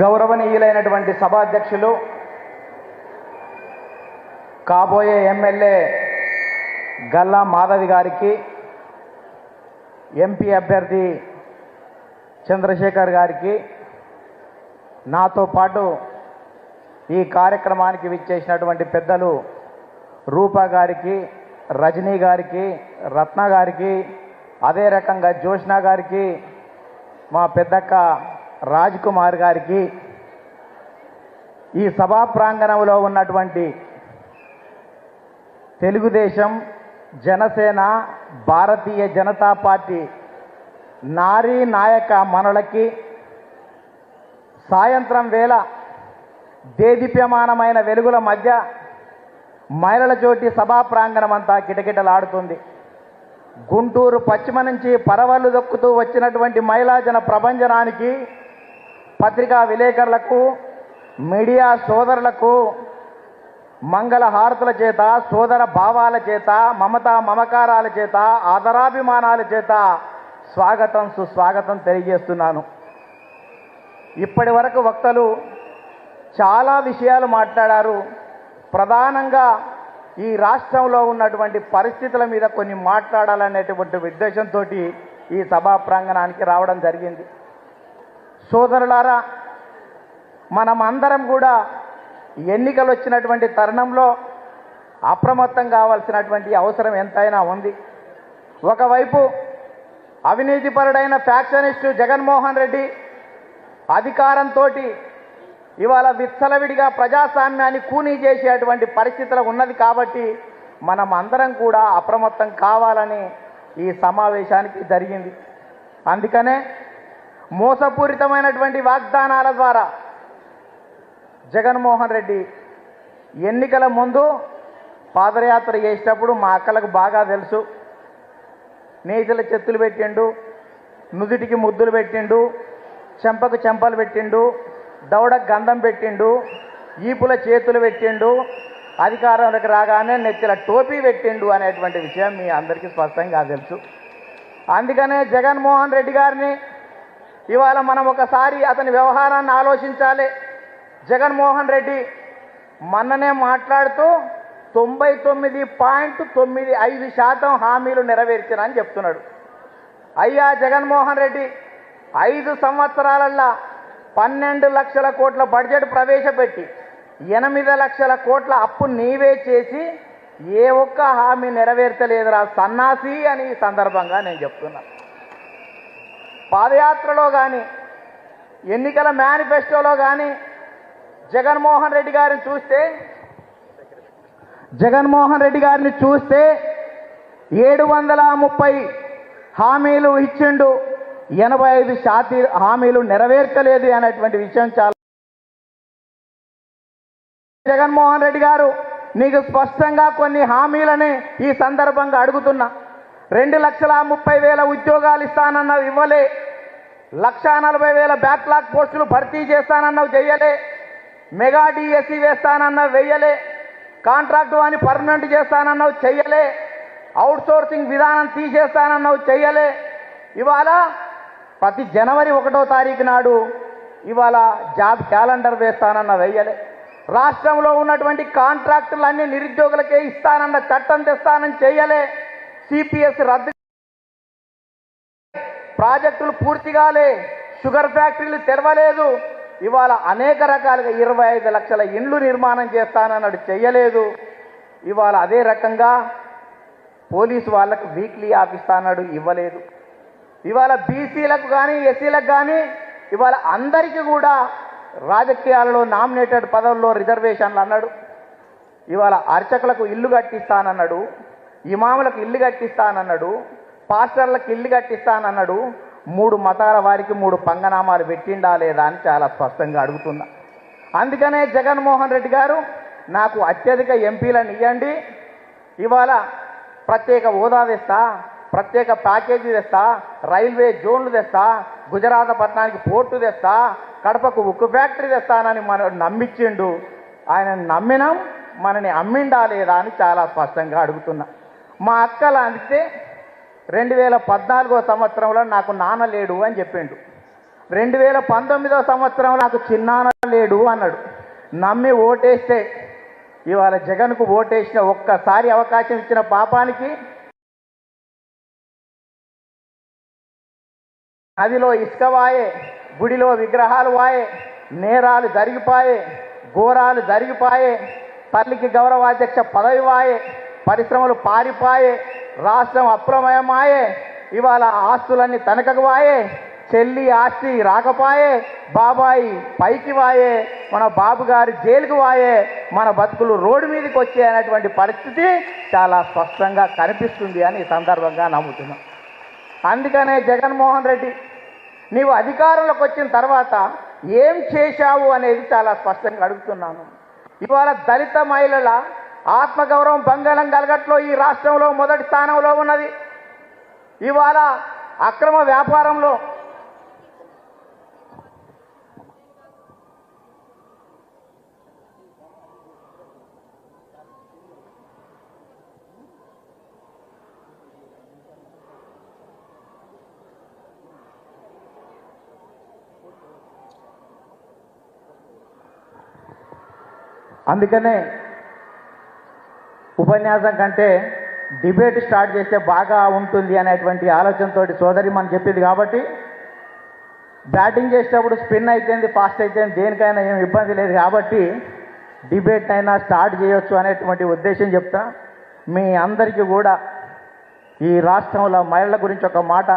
గౌరవనీయులైనటువంటి సభాధ్యక్షులు కాబోయే ఎమ్మెల్యే గల్లా మాధవి గారికి ఎంపీ అభ్యర్థి చంద్రశేఖర్ గారికి నాతో పాటు ఈ కార్యక్రమానికి విచ్చేసినటువంటి పెద్దలు రూపా గారికి రజనీ గారికి రత్న గారికి అదే రకంగా జోష్నా గారికి మా పెద్దక్క రాజ్ కుమార్ గారికి ఈ సభా ప్రాంగణంలో ఉన్నటువంటి తెలుగుదేశం జనసేన భారతీయ జనతా పార్టీ నారీ నాయక మనులకి సాయంత్రం వేళ దేదీప్యమానమైన వెలుగుల మధ్య మహిళల చోటి సభా ప్రాంగణం అంతా కిటకిటలాడుతుంది. గుంటూరు పశ్చిమ నుంచి పరవళ్ళు దొక్కుతూ వచ్చినటువంటి మహిళా జన ప్రభంజనానికి పత్రికా విలేకరులకు మీడియా సోదరులకు మంగళ హారతుల చేత సోదర భావాల చేత మమతా మమకారాల చేత ఆదరాభిమానాల చేత స్వాగతం సుస్వాగతం తెలియజేస్తున్నాను. ఇప్పటి వరకు వక్తలు చాలా విషయాలు మాట్లాడారు. ప్రధానంగా ఈ రాష్ట్రంలో ఉన్నటువంటి పరిస్థితుల మీద కొన్ని మాట్లాడాలనేటువంటి ఉద్దేశంతో ఈ సభా ప్రాంగణానికి రావడం జరిగింది. సోదరులారా మనం అందరం కూడా ఎన్నికలు వచ్చినటువంటి తరుణంలో అప్రమత్తం కావాల్సినటువంటి అవసరం ఎంతైనా ఉంది. ఒకవైపు అవినీతిపరుడైన ఫ్యాక్షనిస్టు జగన్మోహన్ రెడ్డి అధికారంతో ఇవాళ విచ్చలవిడిగా ప్రజాస్వామ్యాన్ని కూనీ చేసేటువంటి పరిస్థితులు ఉన్నది కాబట్టి మనం అందరం కూడా అప్రమత్తం కావాలని ఈ సమావేశానికి జరిగింది. అందుకనే మోసపూరితమైనటువంటి వాగ్దానాల ద్వారా జగన్మోహన్ రెడ్డి ఎన్నికల ముందు పాదయాత్ర చేసేటప్పుడు మా అక్కలకు బాగా తెలుసు. నేతల చెత్తులు పెట్టిండు నుదుటికి ముద్దులు పెట్టిండు చెంపకు చెంపలు పెట్టిండు దవడకు గంధం పెట్టిండు ఈపుల చేతులు పెట్టిండు అధికారంలోకి రాగానే నెత్తిల టోపీ పెట్టిండు అనేటువంటి విషయం మీ అందరికీ స్పష్టంగా తెలుసు. అందుకనే జగన్మోహన్ రెడ్డి గారిని ఇవాళ మనం ఒకసారి అతని వ్యవహారాన్ని ఆలోచించాలి. జగన్మోహన్ రెడ్డి మొన్ననే మాట్లాడుతూ తొంభై తొమ్మిది పాయింట్ తొమ్మిది ఐదు శాతం హామీలు నెరవేర్చినని చెప్తున్నాడు. అయ్యా జగన్మోహన్ రెడ్డి ఐదు సంవత్సరాలల్లా పన్నెండు లక్షల కోట్ల బడ్జెట్ ప్రవేశపెట్టి ఎనిమిది లక్షల కోట్ల అప్పు నీవే చేసి ఏ ఒక్క హామీ నెరవేర్చలేదురా సన్నాసి అని ఈ సందర్భంగా నేను చెప్తున్నాను పాదయాత్రలో కానీ ఎన్నికల మేనిఫెస్టోలో కానీ జగన్మోహన్ రెడ్డి గారిని చూస్తే జగన్మోహన్ రెడ్డి గారిని చూస్తే ఏడు వందల ముప్పై హామీలు ఇచ్చిండు. ఎనభై ఐదు శాతి హామీలు నెరవేర్చలేదు అనేటువంటి విషయం చాలా. జగన్మోహన్ రెడ్డి గారు నీకు స్పష్టంగా కొన్ని హామీలని ఈ సందర్భంగా అడుగుతున్నా. రెండు లక్షల ముప్పై వేల ఉద్యోగాలు ఇస్తానన్నావు ఇవ్వలే. లక్ష నలభై వేల బ్యాక్లాగ్ పోస్టులు భర్తీ చేస్తానన్నావు చెయ్యలే. మెగా డిఎస్సి వేస్తానన్నావు వెయ్యలే. కాంట్రాక్ట్ అని పర్మనెంట్ చేస్తానన్నావు చెయ్యలే. అవుట్ సోర్సింగ్ విధానం తీసేస్తానన్నావు చెయ్యలే. ఇవాళ ప్రతి జనవరి ఒకటో తారీఖు నాడు ఇవాళ జాబ్ క్యాలెండర్ వేస్తానన్న వెయ్యలే. రాష్ట్రంలో ఉన్నటువంటి కాంట్రాక్టులన్నీ నిరుద్యోగులకే ఇస్తానన్న చట్టం తెస్తానని చెయ్యలే. సిపిఎస్ రద్దు ప్రాజెక్టులు పూర్తి కాలే షుగర్ ఫ్యాక్టరీలు తెరవలేదు. ఇవాళ అనేక రకాలుగా ఇరవై ఐదు లక్షల ఇండ్లు నిర్మాణం చేస్తానన్నాడు చెయ్యలేదు. ఇవాళ అదే రకంగా పోలీసు వాళ్ళకు వీక్లీ ఆఫీస్ అన్నాడు ఇవ్వలేదు. ఇవాళ బీసీలకు కానీ ఎస్సీలకు కానీ ఇవాళ అందరికీ కూడా రాజకీయాలలో నామినేటెడ్ పదవుల్లో రిజర్వేషన్లు అన్నాడు. ఇవాళ అర్చకులకు ఇల్లు కట్టిస్తానన్నాడు. ఇమాములకు ఇల్లు కట్టిస్తానన్నాడు పాస్టర్లకు ఇల్లు కట్టిస్తానన్నాడు మూడు మతాల వారికి మూడు పంగనామాలు పెట్టిండా లేదా అని చాలా స్పష్టంగా అడుగుతున్నా. అందుకనే జగన్మోహన్ రెడ్డి గారు నాకు అత్యధిక ఎంపీలను ఇవ్వండి ఇవాళ ప్రత్యేక హోదా తెస్తా ప్రత్యేక ప్యాకేజీ తెస్తా రైల్వే జోన్లు తెస్తా గుజరాత్ పట్టణానికి పోర్టు తెస్తా కడపకు ఉక్కు ఫ్యాక్టరీ తెస్తానని మనం నమ్మించిండు ఆయన నమ్మినాం మనని అమ్మిండా లేదా అని చాలా స్పష్టంగా అడుగుతున్నా. మా అక్కలు అందితే రెండు వేల పద్నాలుగో సంవత్సరంలో నాకు నాన్న లేడు అని చెప్పిండు. రెండు వేల పంతొమ్మిదో సంవత్సరం నాకు చిన్నాన లేడు అన్నాడు. నమ్మి ఓటేస్తే ఇవాళ జగన్కు ఓటేసిన ఒక్కసారి అవకాశం ఇచ్చిన పాపానికి నదిలో ఇసుక వాయే గుడిలో విగ్రహాలు వాయే నేరాలు జరిగిపాయే ఘోరాలు జరిగిపాయే తల్లికి గౌరవాధ్యక్ష పదవి వాయే పరిశ్రమలు పారిపాయే రాష్ట్రం అప్రమయమాయే ఇవాళ ఆస్తులన్నీ తనకకు వాయే చెల్లి ఆస్తి రాకపాయే బాబాయి పైకి వాయే మన బాబు గారు జైలుకు వాయే మన బతుకులు రోడ్డు మీదకి వచ్చే అనేటువంటి పరిస్థితి చాలా స్పష్టంగా కనిపిస్తుంది అని ఈ సందర్భంగా నమ్ముతున్నాం. అందుకనే జగన్మోహన్ రెడ్డి నీవు అధికారంలోకి వచ్చిన తర్వాత ఏం చేశావు అనేది చాలా స్పష్టంగా అడుగుతున్నాను. ఇవాళ దళిత మహిళల ఆత్మగౌరవం బంగాళం కలగట్లో ఈ రాష్ట్రంలో మొదటి స్థానంలో ఉన్నది. ఇవాళ అక్రమ వ్యాపారంలో అందుకనే ఉపన్యాసం కంటే డిబేట్ స్టార్ట్ చేస్తే బాగా ఉంటుంది అనేటువంటి ఆలోచనతో సోదరి మనం చెప్పింది కాబట్టి బ్యాటింగ్ చేసేటప్పుడు స్పిన్ అయితేంది ఫాస్ట్ అయితేంది దేనికైనా ఏం ఇబ్బంది లేదు కాబట్టి డిబేట్ అయినా స్టార్ట్ చేయొచ్చు అనేటువంటి ఉద్దేశం చెప్తా. మీ అందరికీ కూడా ఈ రాష్ట్రంలో మహిళల గురించి ఒక మాట.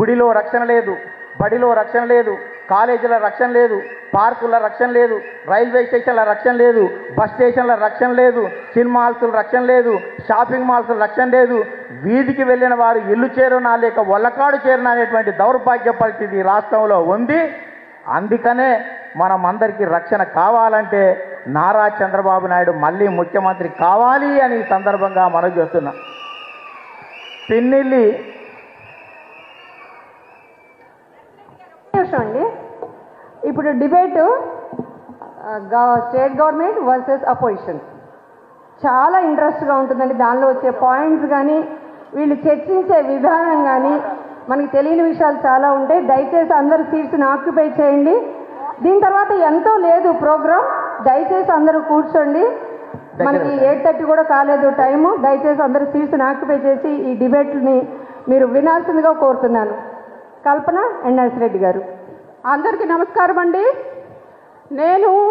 గుడిలో రక్షణ లేదు. బడిలో రక్షణ లేదు కాలేజీల రక్షణ లేదు పార్కుల రక్షణ లేదు రైల్వే స్టేషన్ల రక్షణ లేదు బస్ స్టేషన్ల రక్షణ లేదు సినిమా హాల్స్ రక్షణ లేదు షాపింగ్ మాల్స్ రక్షణ లేదు. వీధికి వెళ్ళిన వారు ఇల్లు చేరునా లేక ఒళ్ళకాడు చేరునా అనేటువంటి దౌర్భాగ్య పరిస్థితి రాష్ట్రంలో ఉంది. అందుకనే మనం అందరికీ రక్షణ కావాలంటే నారా చంద్రబాబు నాయుడు మళ్ళీ ముఖ్యమంత్రి కావాలి అని సందర్భంగా మనం చేస్తున్నాం. పిన్నిల్లి నిమిషం అండి. ఇప్పుడు debate state government versus opposition. చాలా ఇంట్రెస్ట్గా ఉంటుందండి దానిలో వచ్చే పాయింట్స్ కానీ వీళ్ళు చర్చించే విధానం కానీ మనకి తెలియని విషయాలు చాలా ఉంటాయి. దయచేసి అందరు సీట్స్ని ఆక్యుపై చేయండి. దీని తర్వాత ఎంతో లేదు ప్రోగ్రామ్ దయచేసి అందరూ కూర్చోండి. మనకి ఎయిట్ థర్టీ కూడా కాలేదు టైము. దయచేసి అందరు సీట్స్ని ఆక్యుపై చేసి ఈ డిబేట్ని మీరు వినాల్సిందిగా కోరుతున్నాను. కల్పన ఎన్ఎస్ రెడ్డి గారు. అందరికీ నమస్కారం అండి నేను